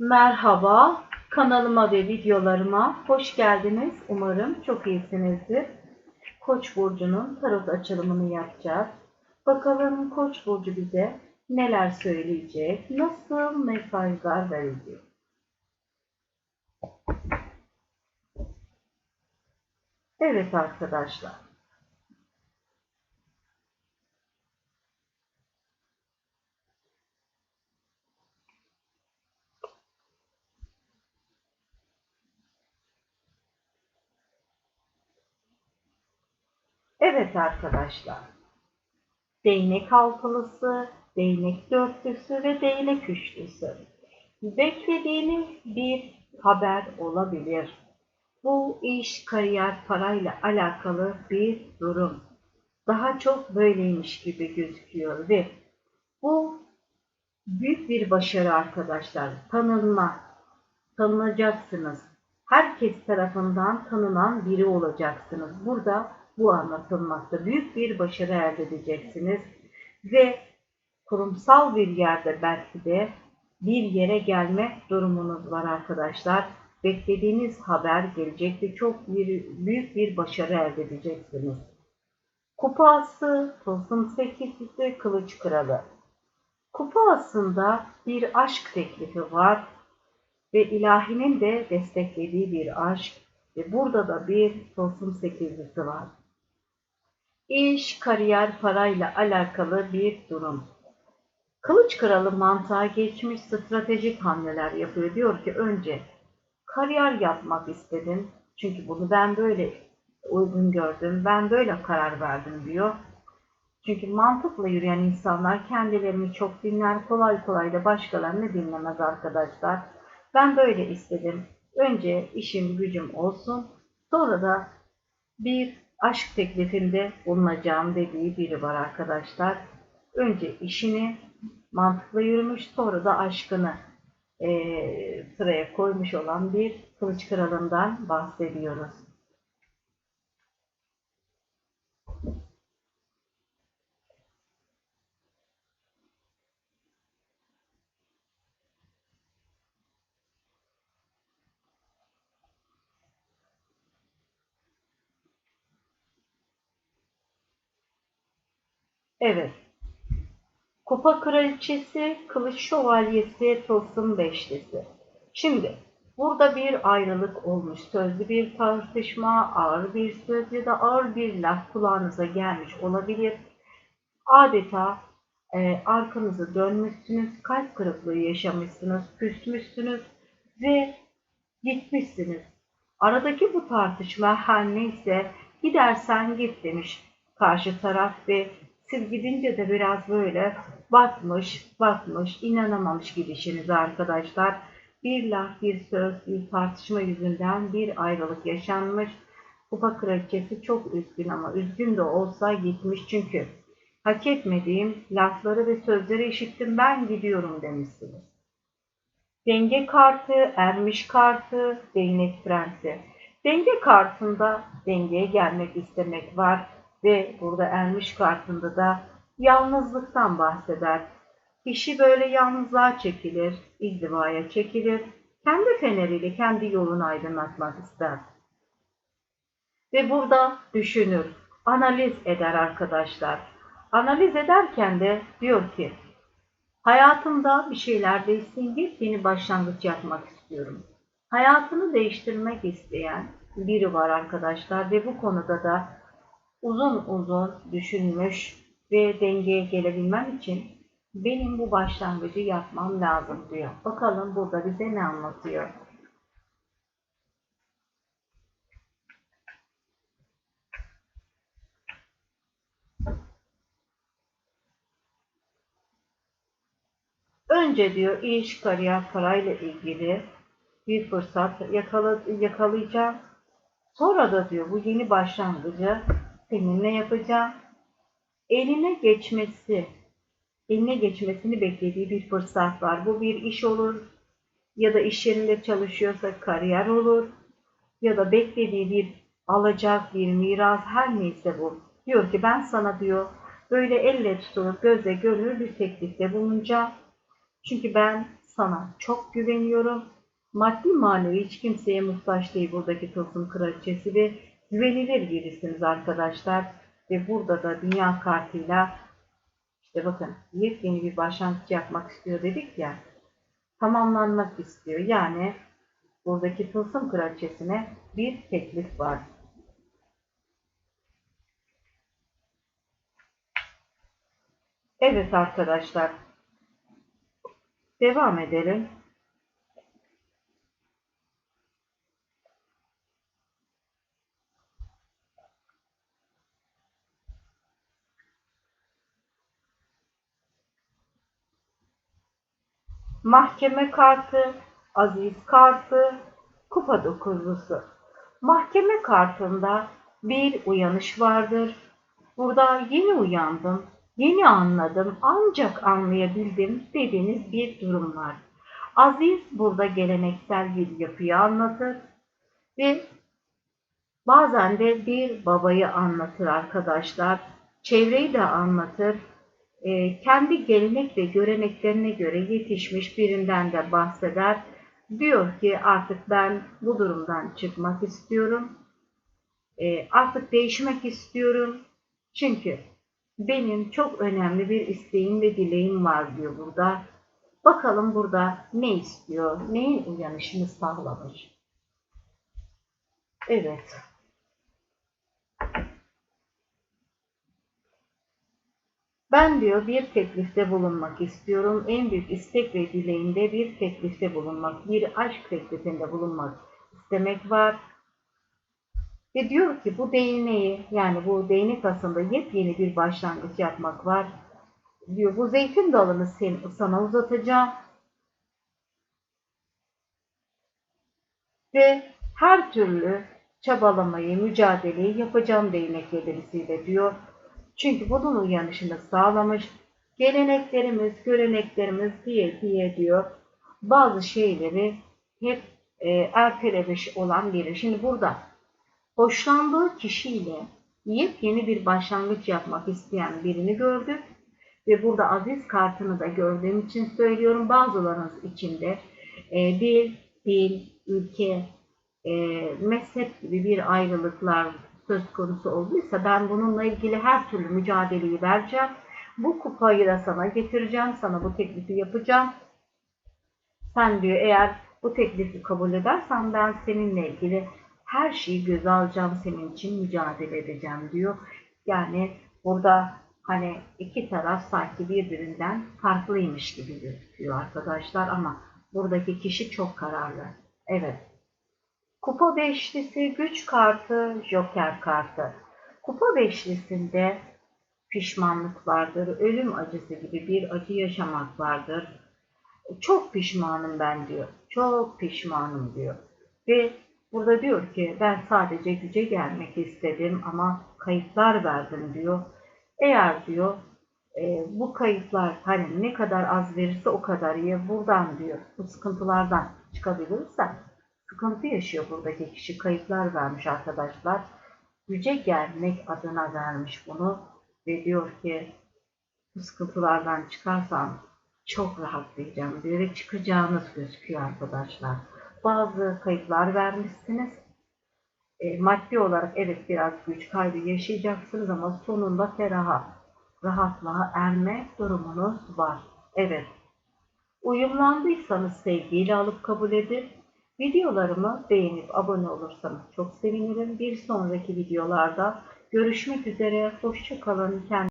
Merhaba, kanalıma ve videolarıma hoş geldiniz. Umarım çok iyisinizdir. Koç burcunun tarot açılımını yapacağız. Bakalım Koç burcu bize neler söyleyecek, nasıl mesajlar verecek. Evet arkadaşlar. Evet arkadaşlar. Değnek altılısı, değnek dörtlüsü ve değnek üçlüsü. Beklediğiniz bir haber olabilir. Bu iş, kariyer, parayla alakalı bir durum. Daha çok böyleymiş gibi gözüküyor ve bu büyük bir başarı arkadaşlar. Tanınma, tanınacaksınız. Herkes tarafından tanınan biri olacaksınız. Burada bu anlatılmakta. Büyük bir başarı elde edeceksiniz ve kurumsal bir yerde belki de bir yere gelme durumunuz var arkadaşlar. Beklediğiniz haber gelecek ve çok bir, büyük bir başarı elde edeceksiniz. Kupası, tılsım sekizlisi, kılıç kralı. Kupa aslında bir aşk teklifi var ve ilahinin de desteklediği bir aşk ve burada da bir tılsım sekizlisi var. İş, kariyer, parayla alakalı bir durum. Kılıç kralı mantığa geçmiş stratejik hamleler yapıyor. Diyor ki önce kariyer yapmak istedim. Çünkü bunu ben böyle uygun gördüm. Ben böyle karar verdim diyor. Çünkü mantıkla yürüyen insanlar kendilerini çok dinler. Kolay kolay da başkalarını dinlemez arkadaşlar. Ben böyle istedim. Önce işim gücüm olsun. Sonra da bir aşk teklifinde bulunacağım dediği biri var arkadaşlar. Önce işini mantıklı yürümüş sonra da aşkını e, sıraya koymuş olan bir kılıç kralından bahsediyoruz. Evet. Kupa kraliçesi, kılıç şövalyesi, tılsım beşlisi. Şimdi burada bir ayrılık olmuş. Sözlü bir tartışma, ağır bir söz ya da ağır bir laf kulağınıza gelmiş olabilir. Adeta e, arkanızı dönmüşsünüz, kalp kırıklığı yaşamışsınız, küsmüşsünüz ve gitmişsiniz. Aradaki bu tartışma her neyse gidersen git demiş karşı taraf ve siz gidince de biraz böyle bakmış, bakmış, inanamamış gidişiniz arkadaşlar. Bir laf, bir söz, bir tartışma yüzünden bir ayrılık yaşanmış. Kupa kraliçesi çok üzgün ama üzgün de olsa gitmiş çünkü hak etmediğim lafları ve sözleri işittim ben gidiyorum demişsiniz. Denge kartı, ermiş kartı, değnek prensi. Denge kartında dengeye gelmek istemek var ve burada ermiş kartında da yalnızlıktan bahseder. Kişi böyle yalnızlığa çekilir, izdivaya çekilir, kendi feneriyle kendi yolunu aydınlatmak ister. Ve burada düşünür, analiz eder arkadaşlar. Analiz ederken de diyor ki, hayatımda bir şeyler değişsin, yeni başlangıç yapmak istiyorum. Hayatını değiştirmek isteyen biri var arkadaşlar ve bu konuda da uzun uzun düşünmüş ve dengeye gelebilmem için benim bu başlangıcı yapmam lazım diyor. Bakalım burada bize ne anlatıyor? Önce diyor iş, kariyer, parayla ilgili bir fırsat yakala, yakalayacağım. Sonra da diyor bu yeni başlangıcı seninle yapacağım. Eline geçmesi, eline geçmesini beklediği bir fırsat var. Bu bir iş olur ya da iş yerinde çalışıyorsa kariyer olur ya da beklediği bir alacak bir miras her neyse bu. Diyor ki ben sana diyor böyle elle tutulur göze görülür bir teklifte bulunacağım. Çünkü ben Sana çok güveniyorum. Maddi manevi hiç kimseye muhtaç değil buradaki tılsım kraliçesi ve güvenilir birisiniz arkadaşlar. Ve burada da dünya kartıyla işte bakın yepyeni bir başlangıç yapmak istiyor dedik ya. Tamamlanmak istiyor. Yani buradaki tılsım kraliçesine bir teklif var. Evet arkadaşlar. Devam edelim. Mahkeme kartı, aziz kartı, kupa dokuzlusu. Mahkeme kartında bir uyanış vardır. Burada yeni uyandım, yeni anladım, ancak anlayabildim dediğiniz bir durum var. Aziz burada geleneksel bir yapıyı anlatır ve bazen de bir babayı anlatır arkadaşlar. Çevreyi de anlatır e, kendi gelenek ve göreneklerine göre yetişmiş birinden de bahseder. Diyor ki artık ben bu durumdan çıkmak istiyorum. E, artık değişmek istiyorum. Çünkü benim çok önemli bir isteğim ve dileğim var diyor burada. Bakalım burada ne istiyor, neyin uyanışını sağlamış. Evet. Ben diyor bir teklifte bulunmak istiyorum. En büyük istek ve dileğimde bir teklifte bulunmak, bir aşk teklifinde bulunmak istemek var. Ve diyor ki bu değneği yani bu değnek aslında yepyeni bir başlangıç yapmak var. Diyor bu zeytin dalını sen, sana uzatacağım. Ve her türlü çabalamayı, mücadeleyi yapacağım değnek yedirisiyle diyor. Çünkü bunun uyanışını sağlamış. Geleneklerimiz, göreneklerimiz diye diye diyor. Bazı şeyleri hep e, ertelemiş olan biri. Şimdi burada hoşlandığı kişiyle yepyeni bir başlangıç yapmak isteyen birini gördük. Ve burada aziz kartını da gördüğüm için söylüyorum. Bazılarınız içinde e, dil, dil, ülke, e, mezhep gibi bir ayrılıklar söz konusu olduysa ben bununla ilgili her türlü mücadeleyi vereceğim. Bu kupayı da sana getireceğim. Sana bu teklifi yapacağım. Sen diyor eğer bu teklifi kabul edersen ben seninle ilgili her şeyi göze alacağım. Senin için mücadele edeceğim diyor. Yani burada hani iki taraf sanki birbirinden farklıymış gibi gözüküyor arkadaşlar ama buradaki kişi çok kararlı. Evet Kupa beşlisi güç kartı, joker kartı. Kupa beşlisinde pişmanlık vardır, ölüm acısı gibi bir acı yaşamak vardır. Çok pişmanım ben diyor. Çok pişmanım diyor. Ve burada diyor ki ben sadece güce gelmek istedim ama kayıplar verdim diyor. Eğer diyor e, bu kayıplar hani ne kadar az verirse o kadar iyi. Buradan diyor bu sıkıntılardan çıkabilirsen sıkıntı yaşıyor buradaki kişi. Kayıplar vermiş arkadaşlar. Güce gelmek adına vermiş bunu ve diyor ki bu sıkıntılardan çıkarsam çok rahatlayacağım diyor ve çıkacağınız gözüküyor arkadaşlar. Bazı kayıplar vermişsiniz. E, maddi olarak evet biraz güç kaybı yaşayacaksınız ama sonunda feraha, rahatlığa erme durumunuz var. Evet. Uyumlandıysanız sevgiyle alıp kabul edin. Videolarımı beğenip abone olursanız çok sevinirim. Bir sonraki videolarda görüşmek üzere. Hoşçakalın. Kendinize